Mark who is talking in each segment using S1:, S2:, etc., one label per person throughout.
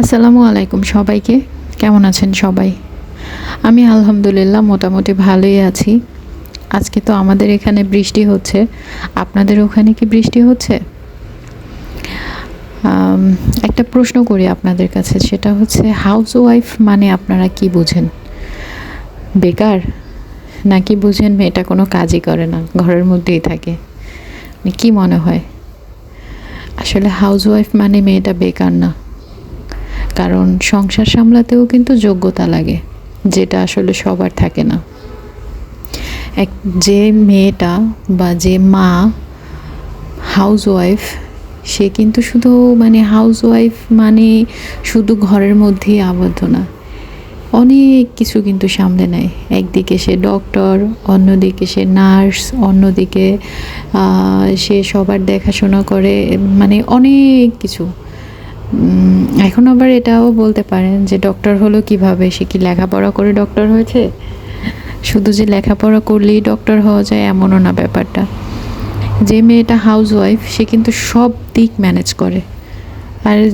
S1: আসসালামু আলাইকুম সবাইকে। কেমন আছেন সবাই? আমি আলহামদুলিল্লাহ মোটামুটি ভালোই আছি। আজকে তো আমাদের এখানে বৃষ্টি হচ্ছে। আপনাদের ওখানে কি বৃষ্টি হচ্ছে? একটা প্রশ্ন করি আপনাদের কাছে, সেটা হচ্ছে হাউস ওয়াইফ মানে আপনারা কি বুঝেন? বেকার? নাকি বুঝেন মেয়েটা কোনো কাজই করে না, ঘরের মধ্যেই থাকে? মানে কি মনে হয়? আসলে হাউস ওয়াইফ মানে মেয়েটা বেকার না। কারণ সংসার সামলাতেও কিন্তু যোগ্যতা লাগে, যেটা আসলে সবার থাকে না। এক, যে মেয়েটা বা যে মা হাউস ওয়াইফ সে কিন্তু শুধু মানে হাউস ওয়াইফ মানে শুধু ঘরের মধ্যেই আবদ্ধ না। অনেক কিছু কিন্তু সামলে নেয়। একদিকে সে ডক্টর অন্যদিকে সে নার্স অন্যদিকে সে সবার দেখাশোনা করে মানে অনেক কিছু। এখন আবার এটাও বলতে পারেন যে ডক্টর হলো কীভাবে? সে কি লেখাপড়া করে ডক্টর হয়েছে? শুধু যে লেখাপড়া করলেই ডক্টর হওয়া যায় এমনও না ব্যাপারটা। যে মেয়েটা হাউস ওয়াইফ সে কিন্তু সব দিক ম্যানেজ করে। আর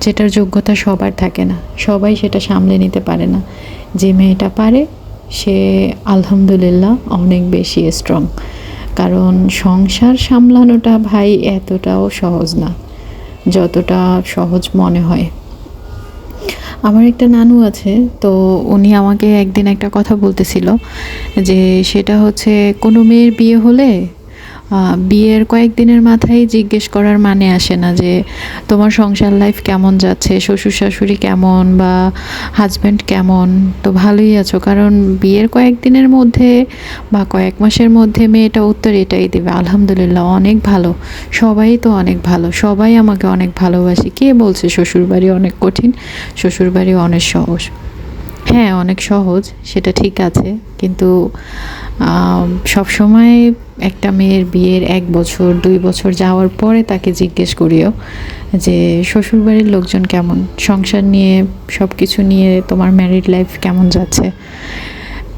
S1: যেটার যোগ্যতা সবার থাকে না। সবাই সেটা সামলে নিতে পারে না। যে মেয়েটা পারে, সে আলহামদুলিল্লাহ অনেক বেশি স্ট্রং কারণ সংসার সামলানোটা ভাই এতটাও সহজ না। যতটা সহজ মনে হয়। আমার একটা নানু আছে, তো উনি আমাকে একদিন একটা কথা বলতেছিল যে, সেটা হচ্ছে কোনো মেয়ের বিয়ে হলে বিয়ের কয়েকদিনের মাথায় জিজ্ঞেস করার মানে আসে না যে তোমার সংসার লাইফ কেমন যাচ্ছে, শ্বশুর শাশুড়ি কেমন বা হাজব্যান্ড কেমন? তো ভালোই আছো। কারণ বিয়ের কয়েকদিনের মধ্যে বা কয়েক মাসের মধ্যে মেয়েটা উত্তর এটাই দেবে, আলহামদুলিল্লাহ, অনেক ভালো। সবাই তো অনেক ভালো। সবাই আমাকে অনেক ভালোবাসে। কে বলছে শ্বশুরবাড়ি অনেক কঠিন? শ্বশুরবাড়ি অনেক সহজ। হ্যাঁ অনেক সহজ, সেটা ঠিক আছে। কিন্তু সব সময় একটা মেয়ের বিয়ের এক বছর, দুই বছর যাওয়ার পরে তাকে জিজ্ঞেস করিও যে, শ্বশুরবাড়ির লোকজন কেমন? সংসার নিয়ে সব কিছু নিয়ে তোমার ম্যারিড লাইফ কেমন যাচ্ছে?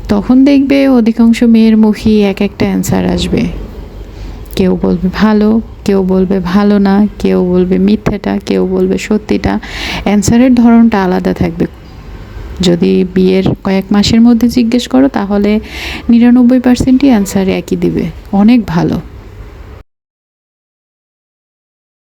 S1: তখন দেখবে অধিকাংশ মেয়ের মুখেই এক একটা অ্যান্সার আসবে। কেউ বলবে ভালো, কেউ বলবে ভালো না, কেউ বলবে মিথ্যাটা, কেউ বলবে সত্যিটা। অ্যান্সারের ধরনটা আলাদা থাকবে। যদি বিয়ের কয়েক মাসের মধ্যে জিজ্ঞেস করো, তাহলে নিরানব্বই পার্সেন্টই অ্যান্সার একই দিবে। অনেক ভালো।